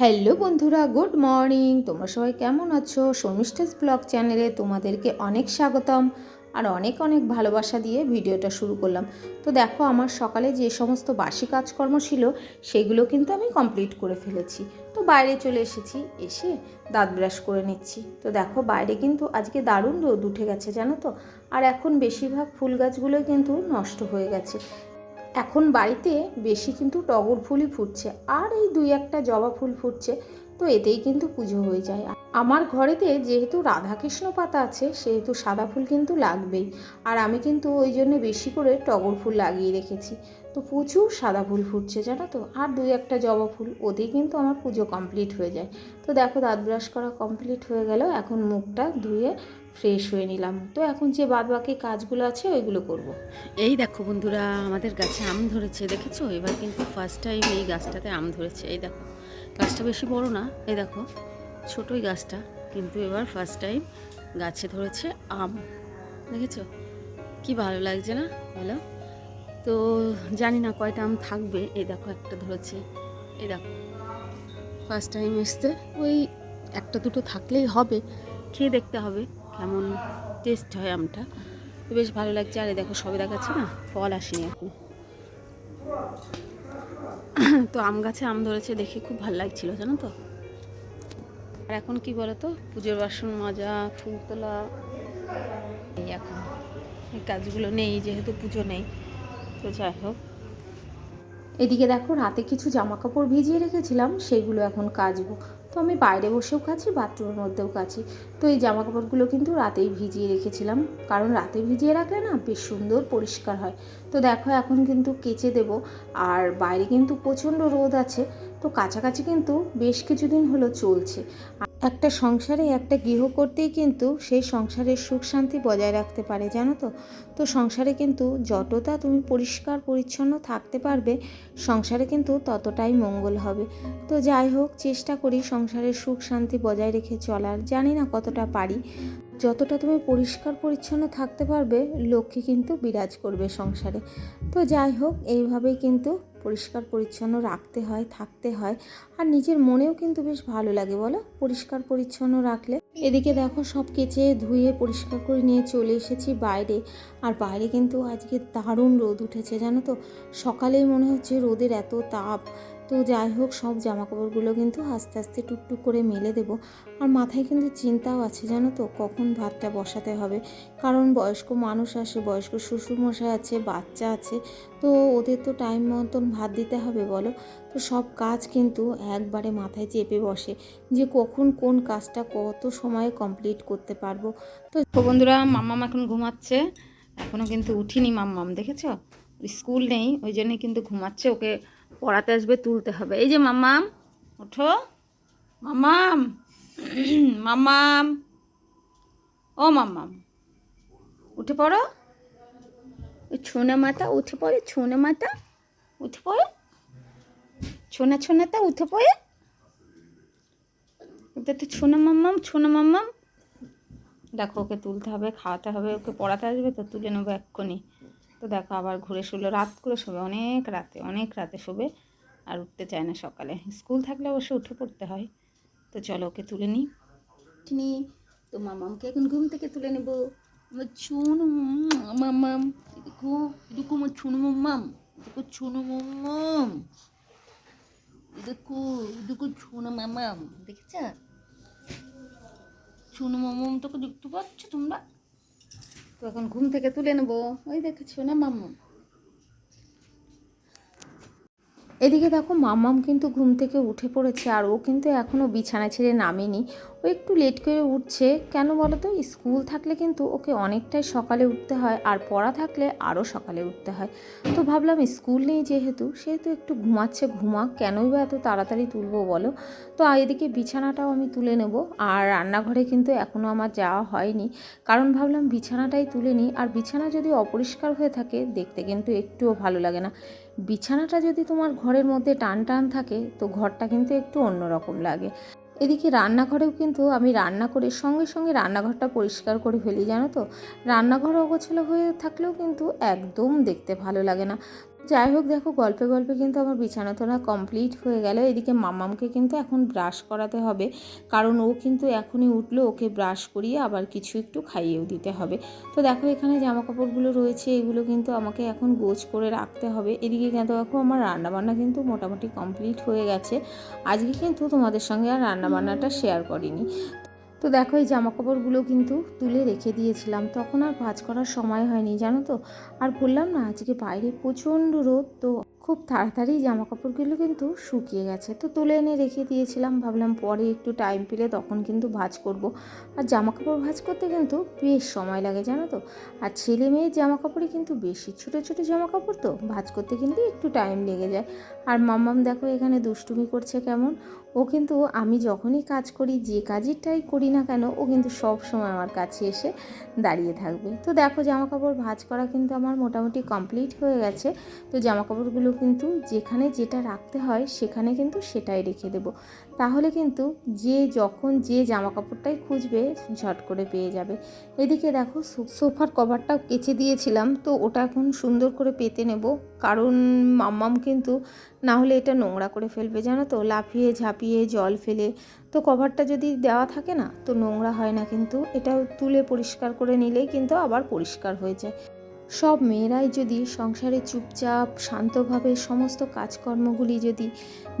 Hello বন্ধুরা, good morning. তোমরা সবাই কেমন আছো? শর্মিষ্ঠাস ব্লগ চ্যানেলে তোমাদেরকে অনেক স্বাগতম আর অনেক অনেক ভালোবাসা দিয়ে ভিডিওটা শুরু করলাম। তো দেখো, আমার সকালে যে সমস্ত বাসি কাজকর্ম ছিল, সেগুলো কিন্তু আমি কমপ্লিট করে ফেলেছি। তো বাইরে চলে এসেছি, এসে দাঁত ব্রাশ করে নিচ্ছি। তো দেখো, বাইরে কিন্তু আজকে দারুণ রোদ উঠে গেছে, জানো তো? আর এখন বেশিরভাগ ফুল গাছগুলোই কিন্তু নষ্ট হয়ে গেছে। এখন বাড়িতে বেশি কিন্তু টগর ফুলই ফুটছে, আর এই দুই একটা জবা ফুল ফুটছে, তো এতেই কিন্তু পুজো হয়ে যায়। আমার ঘরেতে যেহেতু রাধাকৃষ্ণ পাতা আছে, সেহেতু সাদা ফুল কিন্তু লাগবেই, আর আমি কিন্তু ওই জন্য বেশি করে টগর ফুল লাগিয়ে রেখেছি। তো প্রচুর সাদা ফুল ফুটছে, জানো তো? আর দুই একটা জবা ফুল, ওতেই কিন্তু আমার পুজো কমপ্লিট হয়ে যায়। তো দেখো, দাঁত ব্রাশ করা কমপ্লিট হয়ে গেল, এখন মুখটা ধুয়ে ফ্রেশ হয়ে নিলাম। তো এখন যে বাদ বাকি কাজগুলো আছে, ওইগুলো করব। এই দেখো বন্ধুরা, আমাদের গাছে আম ধরেছে, দেখেছ? এবার কিন্তু ফার্স্ট টাইম এই গাছটাতে আম ধরেছে। এই দেখো, গাছটা বেশি বড় না, এই দেখো, ছোটোই গাছটা। কিন্তু এবার ফার্স্ট টাইম গাছে ধরেছে আম। দেখেছ? কি ভালো লাগছে না? বলো। তো জানি না কয়টা আম থাকবে। এই দেখো, একটা ধরেছে। এই দেখো ফার্স্ট টাইম এসছে। ওই একটা দুটো থাকলেই হবে, খেয়ে দেখতে হবে। কেমন টেস্ট হয় আমটা। তো বেশ ভালো লাগছে। আর দেখো, সবে দেখাচ্ছে না, ফল আসেনি এখন। তো আম গাছে আম ধরেছে, দেখে খুব ভালো লাগছিল, জানো তো? আর এখন কি বলো তো পুজোর বাসন মাজা, ফুল তোলা। এই এখন, এই কাজগুলো নেই, যেহেতু পুজো নেই। তো যাই হোক। এদিকে দেখো, রাতে কিছু জামা কাপড় ভিজিয়ে রেখেছিলাম, সেগুলো এখন কাচবো। তো আমি বাইরে বসেও কাছি বাথরুমের মধ্যেও কাছি তো এই জামা কাপড়গুলো কিন্তু রাতেই ভিজিয়ে রেখেছিলাম। কারণ রাতে ভিজিয়ে রাখলে না বেশ সুন্দর পরিষ্কার হয়। তো দেখো, এখন কিন্তু কেচে দেব। আর বাইরে কিন্তু প্রচণ্ড রোদ আছে। তো কাছাকাছি কিন্তু বেশ কিছুদিন হলো চলছে। একটা সংসারে একটা গৃহ করতেই কিন্তু সেই সংসারের সুখ শান্তি বজায় রাখতে পারে, জানো তো? তো সংসারে কিন্তু যতটা তুমি পরিষ্কার, পরিচ্ছন্ন থাকতে পারবে, সংসারে কিন্তু ততটাই মঙ্গল হবে। তো যাই হোক, চেষ্টা করি সংসারের সুখ শান্তি বজায় রেখে চলার। জানি না কতটা পারি। যতটা তুমি পরিষ্কার, পরিচ্ছন্ন থাকতে পারবে, লক্ষ্মী কিন্তু বিরাজ করবে সংসারে। তো যাই হোক, এইভাবেই কিন্তু পরিষ্কার, পরিচ্ছন্ন রাখতে হয়, থাকতে হয়। আর নিজের মনেও কিন্তু বেশ ভালো লাগে, বলো? পরিষ্কার, পরিচ্ছন্ন রাখলে। এদিকে দেখো, সব কেচে, ধুয়ে, পরিষ্কার করে নিয়ে চলে এসেছি বাইরে। আর বাইরে কিন্তু আজকে দারুণ রোদ উঠেছে, জানো তো? সকালেই মনে হচ্ছে রোদের এত তাপ। তো যাই হোক, সব জামা কাপড়গুলো কিন্তু আস্তে আস্তে টুকটুক করে মেলে দেবো। আর মাথায় কিন্তু চিন্তাও আছে, জানো তো, কখন ভাতটা বসাতে হবে? কারণ বয়স্ক মানুষ আসে, বয়স্ক শ্বশুরমশাই আছে, বাচ্চা আছে, তো ওদের তো টাইম মতন ভাত দিতে হবে, বলো? তো সব কাজ কিন্তু একবারে মাথায় চেপে বসে যে কখন কোন কাজটা কত সময়ে কমপ্লিট করতে পারব। তো বন্ধুরা, মাম্মাম এখন ঘুমাচ্ছে। এখনও কিন্তু উঠিনি মাম্মাম, দেখেছ? স্কুল নেই, ওই জন্য কিন্তু ঘুমাচ্ছে। ওকে পড়াতে আসবে, তুলতে হবে। এই যে মাম্মাম, ওঠো। মাম্মাম মামাম ও মাম্মাম, উঠে পড়ো। ছোনা মাতা উঠে পড়ে, ছোনা মাতা উঠে পড়ো। ছোনা ছোনাটা উঠে পড়ে। ওটা তো ছোনা মাম্মাম ছোনা মাম্মাম। দেখো, ওকে তুলতে হবে, খাওয়াতে হবে, ওকে পড়াতে আসবে, তো তুলে নেব এক্ষুনি। তো দেখো আবার ঘুরে শুলো, রাত করে শোবে, অনেক রাতে অনেক রাতে শোবে আর উঠতে চায় না সকালে। স্কুল থাকলে অবশ্য উঠে পড়তে হয়। তো চলো ওকে তুলে নিই। নি, তো মামামকে এখন ঘুম থেকে তুলে নেব। আমার ছুনু, মামাম দেখো দেখো আমার ছুনু মাম্মাম দেখো ছুনু মাম্মাম দেখো দেখো ছুনু মামাম দেখেছ? ছুনু তোকে দেখতে পাচ্ছ তোমরা? তো এখন ঘুম থেকে তুলে নেব। ওই দেখেছ না মাম্মু। এদিকে দেখো মাম্মাম কিন্তু ঘুম থেকে উঠে পড়েছে আর ও কিন্তু এখনও বিছানা ছেড়ে নামেনি। ও একটু লেট করে উঠছে। কেন বলো তো? স্কুল থাকলে কিন্তু ওকে অনেকটাই সকালে উঠতে হয় আর পড়া থাকলে আরও সকালে উঠতে হয়। তো ভাবলাম স্কুল নেই যেহেতু, সেহেতু একটু ঘুমাচ্ছে ঘুমা কেনই বা এত তাড়াতাড়ি তুলবো বলো? তো এদিকে বিছানাটাও আমি তুলে নেব। আর রান্নাঘরে কিন্তু এখনও আমার যাওয়া হয়নি। কারণ ভাবলাম বিছানাটাই তুলে নিই। আর বিছানা যদি অপরিষ্কার হয়ে থাকে, দেখতে কিন্তু একটুও ভালো লাগে না। বিছানাটা যদি তোমার ঘরের মধ্যে টান টান থাকে, তো ঘরটা কিন্তু একটু অন্যরকম লাগে। এদিকে রান্নাঘরেও কিন্তু আমি রান্না করে সঙ্গে সঙ্গে রান্নাঘরটা পরিষ্কার করে ফেলি, জানো তো? রান্নাঘর অগোছালো হয়ে থাকলেও কিন্তু একদম দেখতে ভালো লাগে না। যাই হোক, দেখো, গল্পে গল্পে কিন্তু আমার বিছানা তোলা কমপ্লিট হয়ে গেল। এদিকে মামামকে কিন্তু এখন ব্রাশ করাতে হবে, কারণ ও কিন্তু এখনই উঠল, ওকে ব্রাশ করিয়ে আবার কিছু একটু খাইয়েও দিতে হবে। তো দেখো, এখানে জামা কাপড়গুলো রয়েছে, এগুলো কিন্তু আমাকে এখন গোছ করে রাখতে হবে। এদিকে কিন্তু দেখো, আমার রান্নাবান্না কিন্তু মোটামুটি কমপ্লিট হয়ে গেছে। আজকে কিন্তু তোমাদের সঙ্গে আর রান্নাবান্নাটা শেয়ার করিনি। তো দেখো, এই জামা কাপড়গুলো কিন্তু তুলে রেখে দিয়েছিলাম। তখন আর ভাজ করার সময় হয়নি, জানো তো? আর বললাম না, আজকে বাইরে প্রচণ্ড রোদ, তো খুব তাড়াতাড়ি জামা কাপড়গুলো কিন্তু শুকিয়ে গেছে। তো তুলে এনে রেখে দিয়েছিলাম, ভাবলাম পরে একটু টাইম পেলে তখন কিন্তু ভাজ করব। আর জামা কাপড় ভাঁজ করতে কিন্তু বেশ সময় লাগে, জানো তো? আর ছেলে মেয়ের জামা কাপড়ই কিন্তু বেশি, ছোটো ছোটো জামা কাপড় তো ভাজ করতে কিন্তু একটু টাইম লেগে যায়। আর মাম্মাম দেখো এখানে দুষ্টুমি করছে কেমন? ও কিন্তু আমি যখনই কাজ করি, যে কাজেরটাই করি না কেন, ও কিন্তু সব সময় আমার কাছে এসে দাঁড়িয়ে থাকবে। তো দেখো জামা কাপড় ভাঁজ করা কিন্তু আমার মোটামুটি কমপ্লিট হয়ে গেছে। তো জামা কাপড়গুলো কিন্তু যেখানে যেটা রাখতে হয় সেখানে কিন্তু সেটাই রেখে দেবো। তাহলে কিন্তু যে যখন যে জামা কাপড়টাই খুঁজবে ঝট করে পেয়ে যাবে। এদিকে দেখো সোফার কভারটাও কেচে দিয়েছিলাম, তো ওটা এখন সুন্দর করে পেতে নেব। কারণ মাম্মাম কিন্তু না হলে এটা নোংরা করে ফেলবে, জানো তো? লাফিয়ে ঝাঁপিয়ে জল ফেলে। তো কভারটা যদি দেওয়া থাকে না, তো নোংরা হয় না কিন্তু। এটা তুলে পরিষ্কার করে নিলেই কিন্তু আবার পরিষ্কার হয়ে যায়। সব মেয়েরাই যদি সংসারে চুপচাপ, শান্তভাবে সমস্ত কাজকর্মগুলি যদি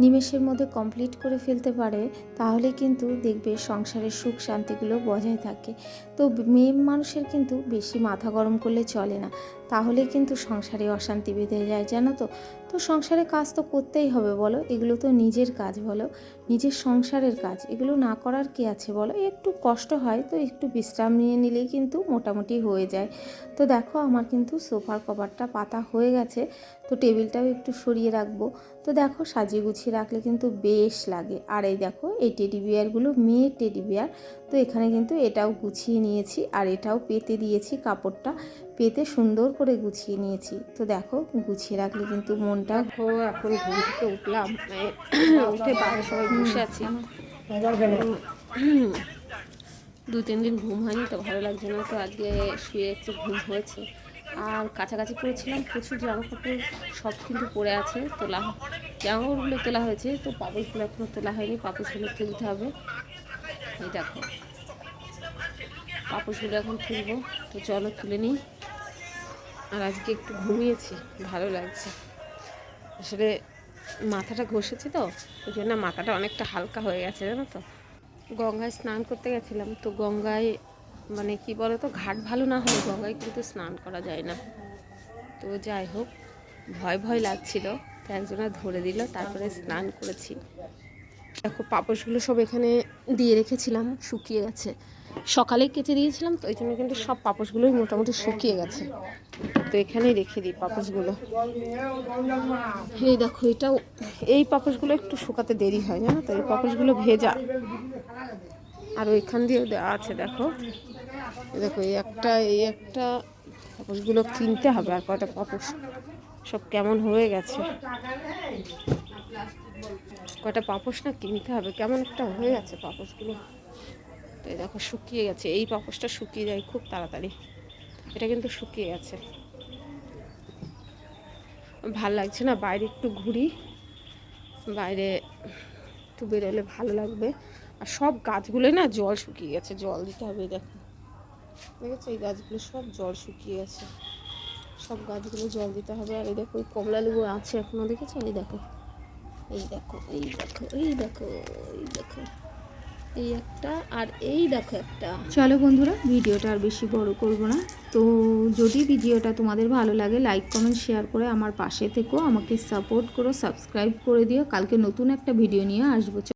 নিমেষের মধ্যে কমপ্লিট করে ফেলতে পারে, তাহলে কিন্তু দেখবে সংসারের সুখ শান্তিগুলো বজায় থাকে। তো মেয়ে মানুষের কিন্তু বেশি মাথা গরম করলে চলে না। তাহলে কিন্তু সংসারে অশান্তি বেঁধে যায়, জানো তো? তো সংসারে কাজ তো করতেই হবে বলো, এগুলো তো নিজের কাজ বলো, নিজের সংসারের কাজ। এগুলো না করার কি আছে বলো? একটু কষ্ট হয় তো একটু বিশ্রাম নিয়ে নিলেই কিন্তু মোটামুটি হয়ে যায়। তো দেখো আমার কিন্তু সোফার কভারটা পাতা হয়ে গেছে, তো টেবিলটাও একটু সরিয়ে রাখব। তো দেখো সাজিয়ে গুছিয়ে রাখলে কিন্তু বেশ লাগে। আর এই দেখো এই টেডি বিয়ারগুলো মেয়ের টেডি বিয়ার, তো এখানে কিন্তু এটাও গুছিয়ে নিয়েছি আর এটাও পেতে দিয়েছি কাপড়টা পেতে সুন্দর করে গুছিয়ে নিয়েছি। তো দেখো গুছিয়ে রাখলে কিন্তু মনটা এখন ঘুম থেকে উঠলাম উঠে বাইরে সবাই বসে আছি। দু তিন দিন ঘুম হয়নি তো ভালো লাগছে না তো আজকে শুয়ে একটু ঘুম হয়েছে। আর কাছাকাছি করেছিলাম প্রচুর জামা কাপড় সব কিন্তু পরে আছে তোলা জামা কাপড়গুলো তোলা হয়েছে তো পাপড়গুলো এখনও তোলা হয়নি পাপড়গুলো তুলতে হবে। এই দেখো। পাপড়গুলো এখন তুলবো। তো চলো তুলে নিই। আর আজকে একটু ঘুমিয়েছি, ভালো লাগছে। আসলে মাথাটা ঘষেছি তো, ওই জন্য মাথাটা অনেকটা হালকা হয়ে গেছে, জানো তো। গঙ্গায় স্নান করতে গেছিলাম, তো গঙ্গায় মানে কি বলো তো ঘাট ভালো না হলে গঙ্গায় কিন্তু স্নান করা যায় না। তো যাই হোক, ভয় ভয় লাগছিল, তো একজনা ধরে দিল, তারপরে স্নান করেছি। দেখো পাপোশগুলো সব এখানে দিয়ে রেখেছিলাম, শুকিয়ে গেছে। সকালে কেচে দিয়েছিলাম, তো ওই জন্য কিন্তু সব পাপোশগুলোই মোটামুটি শুকিয়ে গেছে। তো এখানেই রেখে দিই পাপোশগুলো। এই দেখো, এটাও, এই পাপোশগুলো একটু শুকাতে দেরি হয়, জানো তো? এই পাপোশগুলো ভেজা। আর ওইখান দিয়েও দেওয়া আছে, দেখো। দেখো, এই একটা এই একটা পাপোশগুলো কিনতে হবে, আর কয়টা পাপোশ? সব কেমন হয়ে গেছে। কয়টা পাপোশ না কিনতে হবে? কেমন একটা হয়ে গেছে পাপোশগুলো। এই দেখো, শুকিয়ে গেছে। এই পাপোশটা শুকিয়ে যায় খুব তাড়াতাড়ি। এটা কিন্তু শুকিয়ে গেছে। ভালো লাগছে না? বাইরে একটু ঘুরি। বাইরে একটু বেরোলে ভালো লাগবে। আর সব গাছগুলোই না জল শুকিয়ে গেছে। জল দিতে হবে দেখো। দেখেছ? এই গাছগুলো সব জল শুকিয়ে গেছে। সব গাছগুলো জল দিতে হবে। আর এই দেখো, ওই কমলা লেবু আছে এখনও, দেখেছ? এই দেখো। এই দেখো এই দেখো এই দেখো এই দেখো। এই একটা, আর এই দেখো একটা। চলো বন্ধুরা, ভিডিওটা আর বেশি বড় করব না। তো যদি ভিডিওটা তোমাদের ভালো লাগে লাইক কমেন্ট শেয়ার করে আমার পাশে থেকো। আমাকে সাপোর্ট করো সাবস্ক্রাইব করে দিও। কালকে নতুন একটা ভিডিও নিয়ে আসব।